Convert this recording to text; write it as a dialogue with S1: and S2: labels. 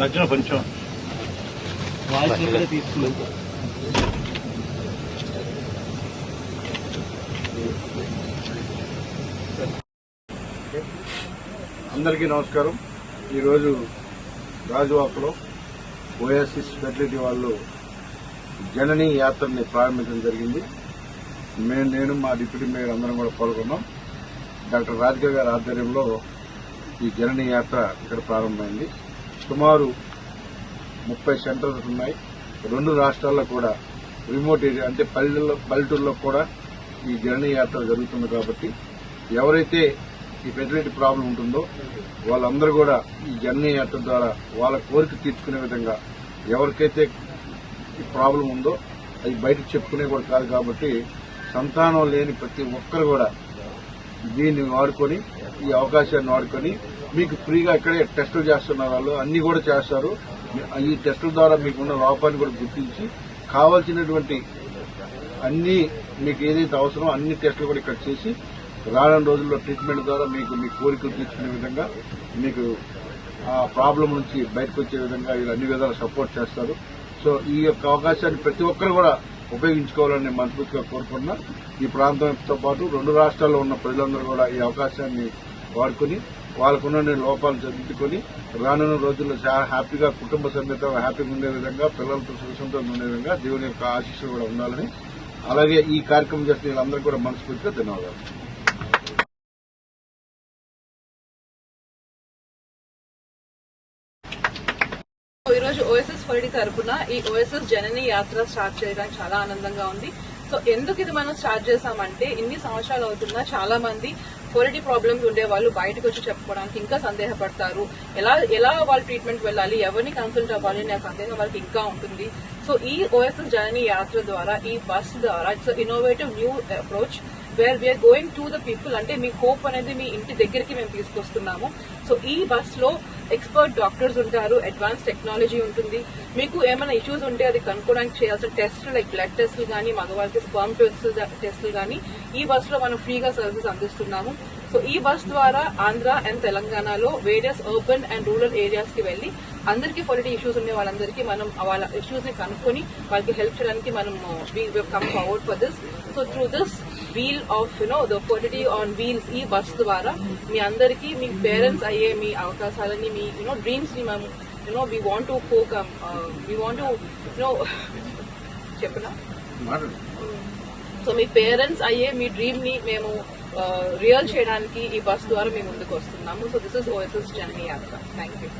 S1: మధ్యలో కొంచెం. అందరికీ నమస్కారం. ఈరోజు రాజువాకలో ఓఎస్ఎస్ ఫెసిలిటీ వాళ్ళు జనని యాత్రని ప్రారంభించడం జరిగింది. మేము నేను మా డిప్యూటీ మేయర్ అందరం కూడా పాల్గొన్నాం. డాక్టర్ రాధిక గారి ఆధ్వర్యంలో ఈ జనని యాత్ర ఇక్కడ ప్రారంభమైంది. సుమారు ముప్పై సెంటర్స్ ఉన్నాయి. రెండు రాష్ట్రాల్లో కూడా రిమోట్ ఏరియా అంటే పల్లెల్లో పల్లెటూరులో కూడా ఈ జర్నీ యాత్ర జరుగుతుంది కాబట్టి ఎవరైతే ఈ ఫెసిలిటీ ప్రాబ్లం ఉంటుందో వాళ్ళందరూ కూడా ఈ జర్నీ యాత్ర ద్వారా వాళ్ళ కోరిక తీర్చుకునే విధంగా ఎవరికైతే ఈ ప్రాబ్లం ఉందో అది బయటకు చెప్పుకునే కూడా కాదు కాబట్టి సంతానం లేని ప్రతి ఒక్కరు కూడా దీన్ని వాడుకొని ఈ అవకాశాన్ని వాడుకొని మీకు ఫ్రీగా ఇక్కడే టెస్టులు చేస్తున్నారు వాళ్ళు అన్ని కూడా చేస్తారు. ఈ టెస్టుల ద్వారా మీకున్న లోపాన్ని కూడా గుర్తించి కావాల్సినటువంటి అన్ని మీకు ఏదైతే అవసరమో అన్ని టెస్టులు కూడా ఇక్కడ చేసి రానున్న రోజుల్లో ట్రీట్మెంట్ ద్వారా మీకు మీ కోరికలు తీర్చుకునే విధంగా మీకు ఆ ప్రాబ్లం నుంచి బయటకు వచ్చే విధంగా వీళ్ళు అన్ని విధాలు సపోర్ట్ చేస్తారు. సో ఈ యొక్క అవకాశాన్ని ప్రతి ఒక్కరు కూడా ఉపయోగించుకోవాలని నేను మనస్ఫూర్తిగా కోరుకుంటున్నా. ఈ ప్రాంతంతో పాటు రెండు రాష్ట్రాల్లో ఉన్న ప్రజలందరూ కూడా ఈ అవకాశాన్ని వాడుకొని వాళ్ళకున్న లోపాలు చదువుకొని రానున్న రోజుల్లో చాలా హ్యాపీగా కుటుంబ సమేత హ్యాపీగా ఉండే విధంగా పిల్లలతో సుఖంతో ఉండే విధంగా దేవుని యొక్క ఆశీస్సులు కూడా ఉండాలని అలాగే ఈ కార్యక్రమం చేసిన వీళ్ళందరూ కూడా మనస్ఫూర్తిగా ధన్యవాదాలు.
S2: ఈరోజు ఓఎస్ఎస్ ఫరిడి తరపున ఈ ఓఎస్ఎస్ జనని యాత్ర స్టార్ట్ చేయడానికి చాలా ఆనందంగా ఉంది. సో ఎందుకు ఇది మనం స్టార్ట్ చేసామంటే ఇన్ని సంవత్సరాలు అవుతున్నా చాలా మంది క్వాలిటీ ప్రాబ్లమ్స్ ఉండే వాళ్ళు బయటకు వచ్చి చెప్పుకోవడానికి ఇంకా సందేహపడతారు. ఎలా ఎలా వాళ్ళు ట్రీట్మెంట్ వెళ్ళాలి? ఎవరిని కన్సల్ట్ అవ్వాలి అనే సందేహం వాళ్ళకి ఇంకా ఉంటుంది. సో ఈ ఓఎస్ఎస్ జర్నీ యాత్ర ద్వారా ఈ బస్ ద్వారా it's innovative new approach where we are going to the people అంటే మీ హోప్ అనేది మీ ఇంటి దగ్గరికి మేము తీసుకొస్తున్నాము. సో ఈ బస్లో ఎక్స్పర్ట్ డాక్టర్స్ ఉంటారు అడ్వాన్స్ టెక్నాలజీ ఉంటుంది. మీకు ఏమైనా ఇష్యూస్ ఉంటే అది కనుక్కోవడానికి చేయాల్సిన టెస్ట్ లైక్ బ్లడ్ టెస్ట్లు కానీ మగవాళ్ళకి స్పర్మ్ టెస్ట్ టెస్ట్లు కానీ ఈ బస్లో మనం ఫ్రీగా సర్వీస్ అందిస్తున్నాము. సో ఈ బస్ ద్వారా ఆంధ్ర అండ్ తెలంగాణలో వేరియస్ అర్బన్ అండ్ రూరల్ ఏరియాస్కి వెళ్ళి అందరికీ క్వాలిటీ ఇష్యూస్ ఉండే వాళ్ళందరికీ మనం వాళ్ళ ఇష్యూస్ని కనుక్కొని వాళ్ళకి హెల్ప్ చేయడానికి మనం come forward for this so through this wheel of you know the fertility on wheels ఈ బస్ ద్వారా మీ అందరికీ మీ పేరెంట్స్ అయ్యే మీ అవకాశాలని మీ యునో డ్రీమ్స్ని మేము you know we want to focus we want to you know చెప్పనా? సో మీ పేరెంట్స్ అయ్యే మీ డ్రీమ్ని మేము రియల్ చేయడానికి ఈ బస్ ద్వారా మేము ముందుకు వస్తున్నాము. So this is OSS journey యాత్ర. Thank you